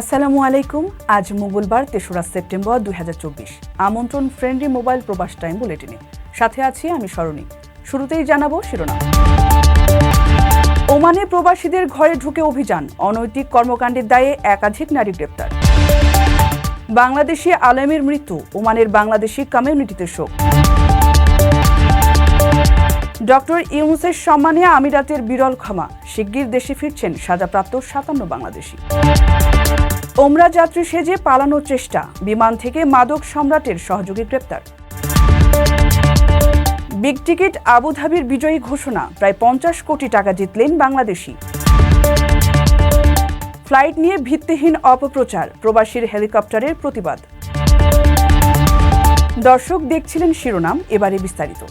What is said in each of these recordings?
আসসালামু আলাইকুম। আজ মঙ্গলবার, তেসরা সেপ্টেম্বর দু হাজার চব্বিশ। আমন্ত্রণ ফ্রেন্ডলি মোবাইল প্রবাস টাইম বুলেটিনে। সাথে আছি আমি সরণি শুরুতেই জানাব শিরোনাম। ওমানে প্রবাসীদের ঘরে ঢুকে অভিযান। অনৈতিক কর্মকাণ্ডের দায়ে একাধিক নারী গ্রেপ্তার। বাংলাদেশি আলেমের মৃত্যু। ওমানের বাংলাদেশি কমিউনিটিতে শোক। ডক্টর ইউনুসের সম্মানে আমিরাতের বিরল ক্ষমা। শিগগির দেশে ফিরছেন সাজাপ্রাপ্ত সাতান্ন বাংলাদেশি। ওমরা যাত্রী সেজে পালানোর চেষ্টা, বিমান থেকে মাদক সম্রাটের সহযোগী গ্রেপ্তার। বিগ টিকিট আবুধাবির বিজয়ী ঘোষণা, প্রায় পঞ্চাশ কোটি টাকা জিতলেন বাংলাদেশি। ফ্লাইট নিয়ে ভিত্তিহীন অপপ্রচার, প্রবাসীর হেলিকপ্টারের প্রতিবাদ। দর্শক দেখছিলেন শিরোনাম, এবারে বিস্তারিত।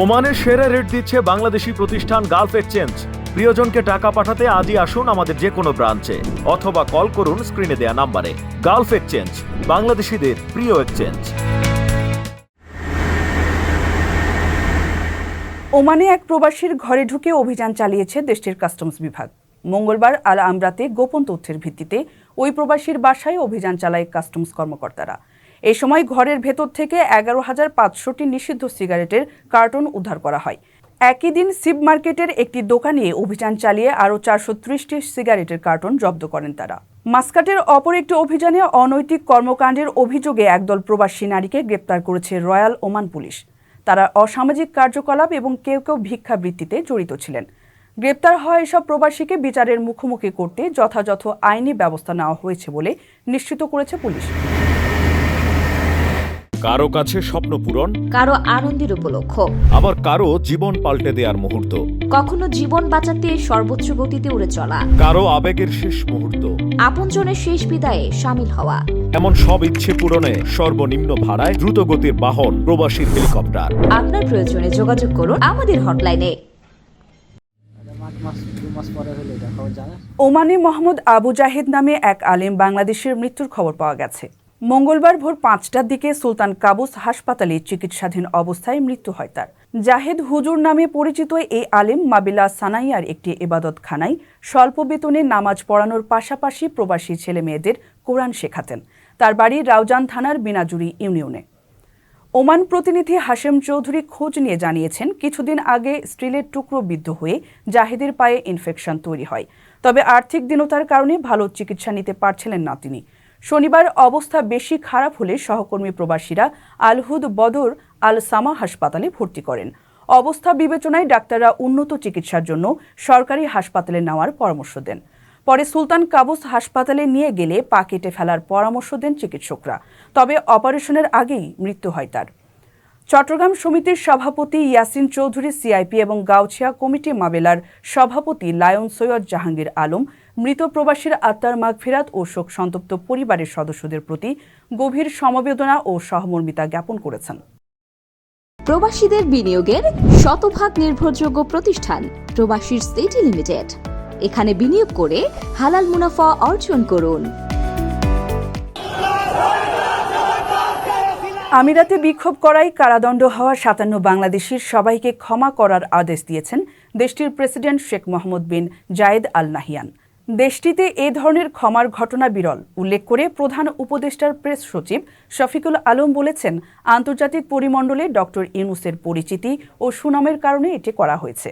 ওমানের সেরা রেট দিচ্ছে বাংলাদেশি প্রতিষ্ঠান গালফ এক্সচেঞ্জ। প্রিয়জনকে টাকা পাঠাতে আজই আসুন আমাদের যে কোনো ব্রাঞ্চে, অথবা কল করুন স্ক্রিনে দেয়া নাম্বারে। গালফ এক্সচেঞ্জ, বাংলাদেশিদের প্রিয় এক্সচেঞ্জ। ওমানে এক প্রবাসীর ঘরে ঢুকে অভিযান চালিয়েছে দেশটির কাস্টমস বিভাগ। মঙ্গলবার আল আমরাতে গোপন তথ্যের ভিত্তিতে ওই প্রবাসীর বাসায় অভিযান চালায় কাস্টমস কর্মকর্তারা। এই সময় ঘরের ভেতর থেকে এগারো হাজার পাঁচশোটি নিষিদ্ধ সিগারেটের কার্টন উদ্ধার করা হয়। একই দিন সিব মার্কেটের একটি দোকানে অভিযান চালিয়ে আরও চারশো ত্রিশটি সিগারেটের কার্টন জব্দ করেন তারা। মাস্কাটের অপর একটি অভিযানে অনৈতিক কর্মকাণ্ডের অভিযোগে একদল প্রবাসী নারীকে গ্রেপ্তার করেছে রয়্যাল ওমান পুলিশ। তারা অসামাজিক কার্যকলাপ এবং কেউ কেউ ভিক্ষাবৃত্তিতে জড়িত ছিলেন। গ্রেপ্তার হওয়া এসব প্রবাসীকে বিচারের মুখোমুখি করতে যথাযথ আইনি ব্যবস্থা নেওয়া হয়েছে বলে নিশ্চিত করেছে পুলিশ। কারও কাছে স্বপ্ন পূরণ কারও আনন্দের উপলক্ষ। আবার কারও জীবন পাল্টে দেওয়ার মুহূর্ত। কখনো জীবন বাঁচাতে সর্বোচ্চ গতিতে উড়ে চলা। কারও আবেগের শেষ মুহূর্ত। আপনজনের শেষ বিদায়ে সামিল হওয়া। এমন সব ইচ্ছে পূরণে সর্বনিম্ন ভাড়ায় দ্রুতগতির বাহন প্রবাসীর হেলিকপ্টার। আপনার প্রয়োজনে যোগাযোগ করুন আমাদের হটলাইনে। মাস মাস দু মাস পরে হলে এটা খবর জানা ওমানে মোহাম্মদ আবু জাহিদ নামে এক আলেম বাংলাদেশের মৃত্যুর খবর পাওয়া গেছে। মঙ্গলবার ভোর পাঁচটার দিকে সুলতান কাবুস হাসপাতালে চিকিৎসাধীন অবস্থায় মৃত্যু হয় তার। জাহেদ হুজুর নামে পরিচিত এই আলেম মাবিলা সানাইয়ার একটি এবাদতখানায় স্বল্প বেতনে নামাজ পড়ানোর পাশাপাশি প্রবাসী ছেলে মেয়েদের কোরআন শেখাতেন। তার বাড়ি রাউজান থানার বিনাজুরি ইউনিয়নে। ওমান প্রতিনিধি হাশেম চৌধুরী খোঁজ নিয়ে জানিয়েছেন, কিছুদিন আগে স্টিলের টুকরো বিদ্ধ হয়ে জাহেদের পায়ে ইনফেকশন তৈরি হয়। তবে আর্থিক দীনতার কারণে ভালো চিকিৎসা নিতে পারছিলেন না তিনি। শনিবার অবস্থা বেশি খারাপ হলে সহকর্মী প্রবাসীরা আলহুদ বদর আল সামা হাসপাতালে ভর্তি করেন। অবস্থা বিবেচনায় ডাক্তাররা উন্নত চিকিৎসার জন্য সরকারি হাসপাতালে নেওয়ার পরামর্শ দেন। পরে সুলতান কাবুস হাসপাতালে নিয়ে গেলে পা কেটে ফেলার পরামর্শ দেন চিকিৎসকরা। তবে অপারেশনের আগেই মৃত্যু হয় তার। চট্টগ্রাম সমিতির সভাপতি ইয়াসিন চৌধুরী, সিআইপি এবং গাউছিয়া কমিটি মাবেলার সভাপতি লায়ন সৈয়দ জাহাঙ্গীর আলম মৃত প্রবাসীর আত্মার মাগফিরাত ও শোক সন্তপ্ত পরিবারের সদস্যদের প্রতি গভীর সমবেদনা ও সহমর্মিতা জ্ঞাপন করেছেন। প্রবাসীদের বিনিয়োগের শতভাগ নির্ভরযোগ্য প্রতিষ্ঠান প্রবাসীর সিটি লিমিটেড। এখানে বিনিয়োগ করে হালাল মুনাফা অর্জন করুন। আমিরাতে বিক্ষোভ করায় কারাদণ্ড হওয়া সাতান্ন বাংলাদেশির সবাইকে ক্ষমা করার আদেশ দিয়েছেন দেশটির president Sheikh Mohammed bin Zayed Al Nahyan. দেশটিতে এ ধরনের ক্ষমার ঘটনা বিরল, উল্লেখ করে প্রধান উপদেষ্টার প্রেস সচিব শফিকুল আলম বলেছেন, আন্তর্জাতিক পরিমণ্ডলে ডক্টর ইউনুসের পরিচিতি ও সুনামের কারণে এটি করা হয়েছে।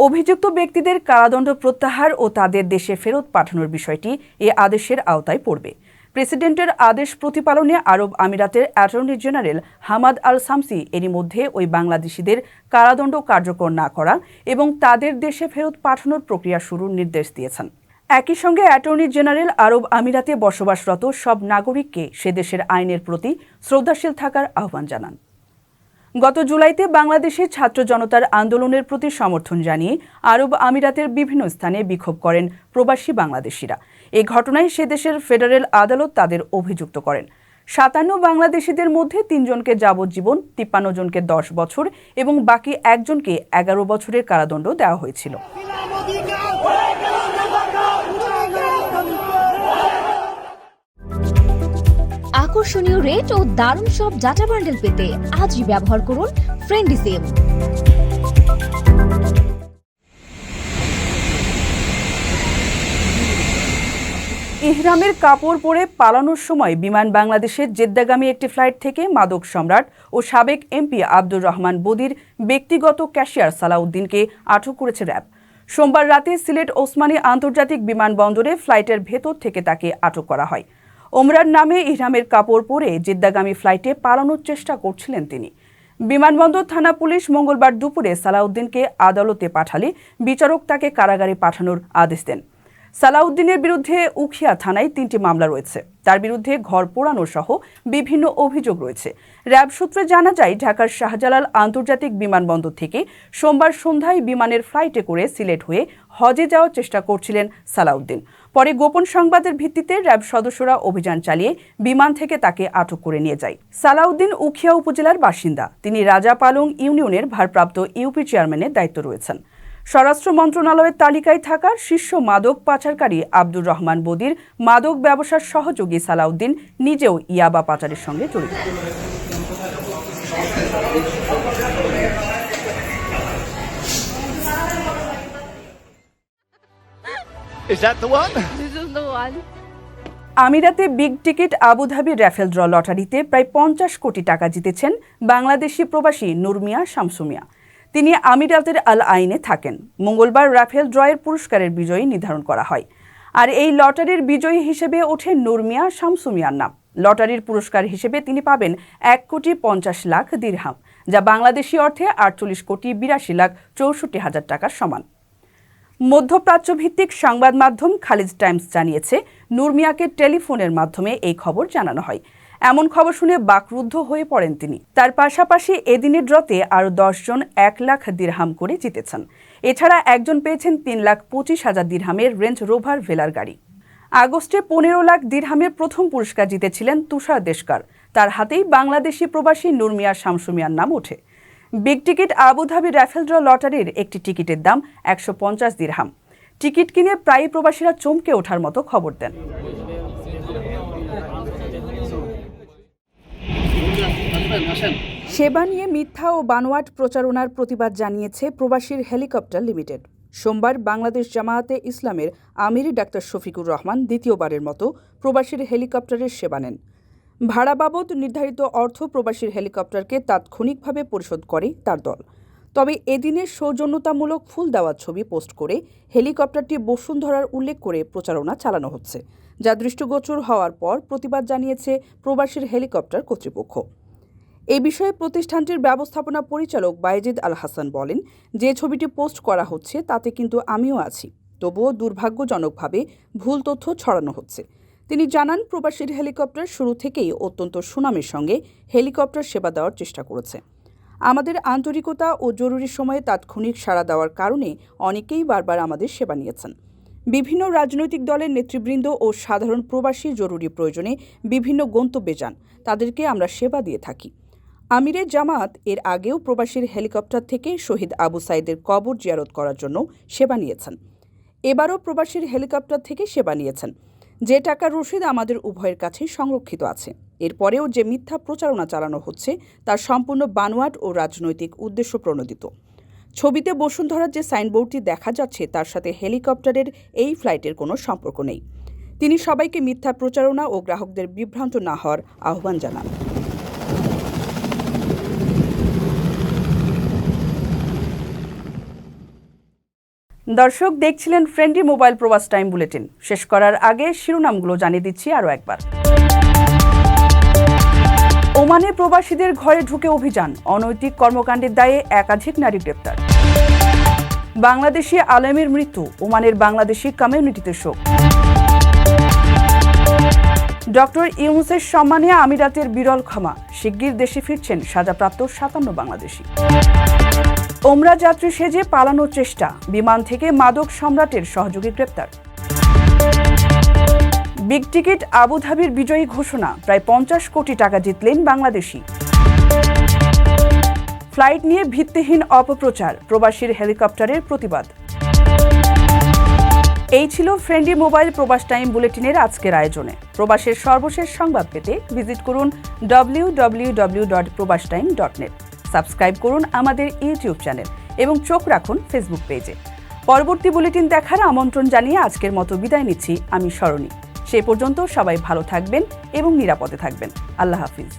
অভিযুক্ত ব্যক্তিদের কারাদণ্ড প্রত্যাহার ও তাদের দেশে ফেরত পাঠানোর বিষয়টি এ আদেশের আওতায় পড়বে। প্রেসিডেন্টের আদেশ প্রতিপালনে আরব আমিরাতের attorney general Hamad Al Shamsi এরই মধ্যে ওই বাংলাদেশিদের কারাদণ্ড কার্যকর না করা এবং তাদের দেশে ফেরত পাঠানোর প্রক্রিয়া শুরুর নির্দেশ দিয়েছেন। একই সঙ্গে অ্যাটর্নি জেনারেল আরব আমিরাতে বসবাসরত সব নাগরিককে সে দেশের আইনের প্রতি শ্রদ্ধাশীল থাকার আহ্বান জানান। গত জুলাইতে বাংলাদেশের ছাত্র জনতার আন্দোলনের প্রতি সমর্থন জানিয়ে আরব আমিরাতের বিভিন্ন স্থানে বিক্ষোভ করেন প্রবাসী বাংলাদেশিরা। এই ঘটনায় সে দেশের ফেডারেল আদালত তাদের অভিযুক্ত করেন। সাতান্ন বাংলাদেশিদের মধ্যে তিনজনকে যাবজ্জীবন, তিপ্পান্ন জনকে দশ বছর এবং বাকি একজনকে এগারো বছরের কারাদণ্ড দেওয়া হয়েছিল। আকর্ষণীয় রেট ও দারুণ সব ডাটা বান্ডেল পেতে আজই ব্যবহার করুন ফ্রেন্ডি ইহরামের কাপড় পরে পালানোর সময় বিমান বাংলাদেশের জেদ্দাগামী একটি ফ্লাইট থেকে মাদক সম্রাট ও সাবেক এমপি আব্দুর রহমান বদির ব্যক্তিগত ক্যাশিয়ার সালাউদ্দিনকে আটক করেছে র্যাব। সোমবার রাতে সিলেট ওসমানী আন্তর্জাতিক বিমানবন্দরে ফ্লাইটের ভেতর থেকে তাকে আটক করা হয়। ওমরার নামে ইহরামের কাপড় পরে জেদ্দাগামী ফ্লাইটে পালানোর চেষ্টা করছিলেন তিনি। বিমানবন্দর থানা পুলিশ মঙ্গলবার দুপুরে সালাউদ্দিনকে আদালতে পাঠালে বিচারক তাকে কারাগারে পাঠানোর আদেশ দেন। সালাউদ্দিনের বিরুদ্ধে উখিয়া থানায় তিনটি মামলা রয়েছে। তার বিরুদ্ধে ঘর পোড়ানো সহ বিভিন্ন অভিযোগ রয়েছে। র্যাব সূত্রে জানা যায়, ঢাকার শাহজালাল আন্তর্জাতিক বিমানবন্দর থেকে সোমবার সন্ধ্যায় বিমানের ফ্লাইটে করে সিলেট হয়ে হজে যাওয়ার চেষ্টা করছিলেন সালাউদ্দিন। পরে গোপন সংবাদের ভিত্তিতে র্যাব সদস্যরা অভিযান চালিয়ে বিমান থেকে তাকে আটক করে নিয়ে যায়। সালাউদ্দিন উখিয়া উপজেলার বাসিন্দা। তিনি রাজাপালং ইউনিয়নের ভারপ্রাপ্ত ইউপি চেয়ারম্যানের দায়িত্ব রয়েছেন। স্বরাষ্ট্র মন্ত্রণালয়ের তালিকায় থাকা শীর্ষ মাদক পাচারকারী আব্দুর রহমান বদির মাদক ব্যবসার সহযোগী সালাউদ্দিন নিজেও ইয়াবা পাচারের সঙ্গে জড়িত Is that the one? This is the one. আমিরাতে big ticket Abu Dhabi raffle draw লটারিতে প্রায় পঞ্চাশ কোটি টাকা জিতেছেন বাংলাদেশি প্রবাসী নুরমিয়া শামসুমিয়া তিনি আমিরাতের আল আইনে থাকেন। মঙ্গলবার রাফেল ড্রয়ের পুরস্কারের বিজয়ী নির্ধারণ করা হয়। আর এই লটারির বিজয়ী হিসেবে ওঠে নুরমিয়া শামসুমিয়ার নাম। লটারির পুরস্কার হিসেবে তিনি পাবেন এক কোটি পঞ্চাশ লাখ দিরহাম, যা বাংলাদেশি অর্থে আটচল্লিশ কোটি বিরাশি লাখ চৌষট্টি হাজার টাকার সমান। মধ্যপ্রাচ্য ভিত্তিক সংবাদ মাধ্যম খালিজ টাইমস জানিয়েছে, নুরমিয়াকে টেলিফোনের মাধ্যমে এই খবর জানানো হয়। এমন খবর শুনে বাকরুদ্ধ হয়ে পড়েন তিনি। তার পাশাপাশি এদিনের ড্রতে আরও দশজন এক লাখ দিরহাম করে জিতেছেন। এছাড়া একজন পেয়েছেন তিন লাখ পঁচিশ হাজার দিরহামের রেঞ্জ রোভার ভেলার গাড়ি। আগস্টে পনেরো লাখ দিরহামের প্রথম পুরস্কার জিতেছিলেন তুষার দেশকার। তার হাতেই বাংলাদেশি প্রবাসী নুরমিয়া শামসুমিয়ার নাম ওঠে। Big ticket Abu Dhabi raffle draw লটারির একটি টিকিটের দাম একশো পঞ্চাশ দিরহাম। টিকিট কিনে প্রায় প্রবাসীরা চমকে ওঠার মতো খবর দেন। সেবা নিয়ে মিথ্যা ও বানোয়াট প্রচারণার প্রতিবাদ জানিয়েছে প্রবাসীর হেলিকপ্টার লিমিটেড। সোমবার বাংলাদেশ জামায়াতে ইসলামের আমিরি ডাক্তার শফিকুর রহমান দ্বিতীয়বারের মতো প্রবাসীর হেলিকপ্টারের সেবা নেন। ভাড়া বাবদ নির্ধারিত অর্থ প্রবাসীর হেলিকপ্টারকে তাৎক্ষণিকভাবে পরিশোধ করে তার দল। তবে এদিনের সৌজন্যতামূলক ফুল দেওয়া ছবি পোস্ট করে হেলিকপ্টারটি বসুন্ধরার উল্লেখ করে প্রচারণা চালানো হচ্ছে। যা দৃষ্টিগোচর হওয়ার পর প্রতিবাদ জানিয়েছে প্রবাসীর হেলিকপ্টার কর্তৃপক্ষ। এই বিষয়ে প্রতিষ্ঠানটির ব্যবস্থাপনা পরিচালক বায়েজিদ আল হাসান বলেন, যে ছবিটি পোস্ট করা হচ্ছে তাতে কিন্তু আমিও আছি, তবুও দুর্ভাগ্যজনকভাবে ভুল তথ্য ছড়ানো হচ্ছে। তিনি জানান, প্রবাসীর হেলিকপ্টার শুরু থেকেই অত্যন্ত সুনামের সঙ্গে হেলিকপ্টার সেবা দেওয়ার চেষ্টা করেছে। আমাদের আন্তরিকতা ও জরুরি সময়ে তাৎক্ষণিক সাড়া দেওয়ার কারণে অনেকেই বারবার আমাদের সেবা নিয়েছেন। বিভিন্ন রাজনৈতিক দলের নেতৃবৃন্দ ও সাধারণ প্রবাসী জরুরি প্রয়োজনে বিভিন্ন গন্তব্যে যান, তাদেরকে আমরা সেবা দিয়ে থাকি। আমিরের জামাত এর আগেও প্রবাসীর হেলিকপ্টার থেকে শহীদ আবু সাইদের কবর জিয়ারত করার জন্য সেবা নিয়েছেন। এবারও প্রবাসীর হেলিকপ্টার থেকে সেবা নিয়েছেন। যে টাকার রসিদ আমাদের উভয়ের কাছেই সংরক্ষিত আছে। এরপরেও যে মিথ্যা প্রচারণা চালানো হচ্ছে তার সম্পূর্ণ বানোয়াট ও রাজনৈতিক উদ্দেশ্য প্রণোদিত। ছবিতে বসুন্ধরার যে সাইনবোর্ডটি দেখা যাচ্ছে, তার সাথে হেলিকপ্টারের এই ফ্লাইটের কোনো সম্পর্ক নেই। তিনি সবাইকে মিথ্যা প্রচারণা ও গ্রাহকদের বিভ্রান্ত না হওয়ার আহ্বান জানান। দর্শক দেখছিলেন friendly mobile Probash time bulletin. শেষ করার আগে শিরোনামগুলো জানিয়ে দিচ্ছি আরও একবার। ওমানে প্রবাসীদের ঘরে ঢুকে অভিযান, অনৈতিক কর্মকাণ্ডের দায়ে একাধিক নারী গ্রেপ্তার। বাংলাদেশি আলেমের মৃত্যু, ওমানের বাংলাদেশি কমিউনিটিতে শোক। ডক্টর ইউনুসের সম্মানে আমিরাতের বিরল ক্ষমা, শিগগির দেশে ফিরছেন সাজাপ্রাপ্ত সাতান্ন বাংলাদেশি। ওমরা যাত্রী সেজে পালানোর চেষ্টা। বিমান থেকে মাদক সম্রাটের সহযোগী গ্রেপ্তার। বিগ টিকিট আবুধাবির বিজয়ী ঘোষণা। প্রায় পঞ্চাশ কোটি টাকা জিতলেন বাংলাদেশি। ফ্লাইট নিয়ে ভিত্তিহীন অপপ্রচার, প্রবাসীর হেলিকপ্টারের প্রতিবাদ। এই ছিল ফ্রেন্ডলি মোবাইল প্রবাস টাইম বুলেটিনের আজকের আয়োজনে। প্রবাসের সর্বশেষ সংবাদ পেতে ভিজিট করুন W W W dot Probash time dot net subscribe করুন আমাদের ইউটিউব চ্যানেল এবং চোখ রাখুন ফেসবুক পেজে। পরবর্তী বুলেটিন দেখার আমন্ত্রণ জানিয়ে আজকের মতো বিদায় নিচ্ছি, আমি স্মরণী সে পর্যন্ত সবাই ভালো থাকবেন এবং নিরাপদে থাকবেন। আল্লাহ হাফিজ।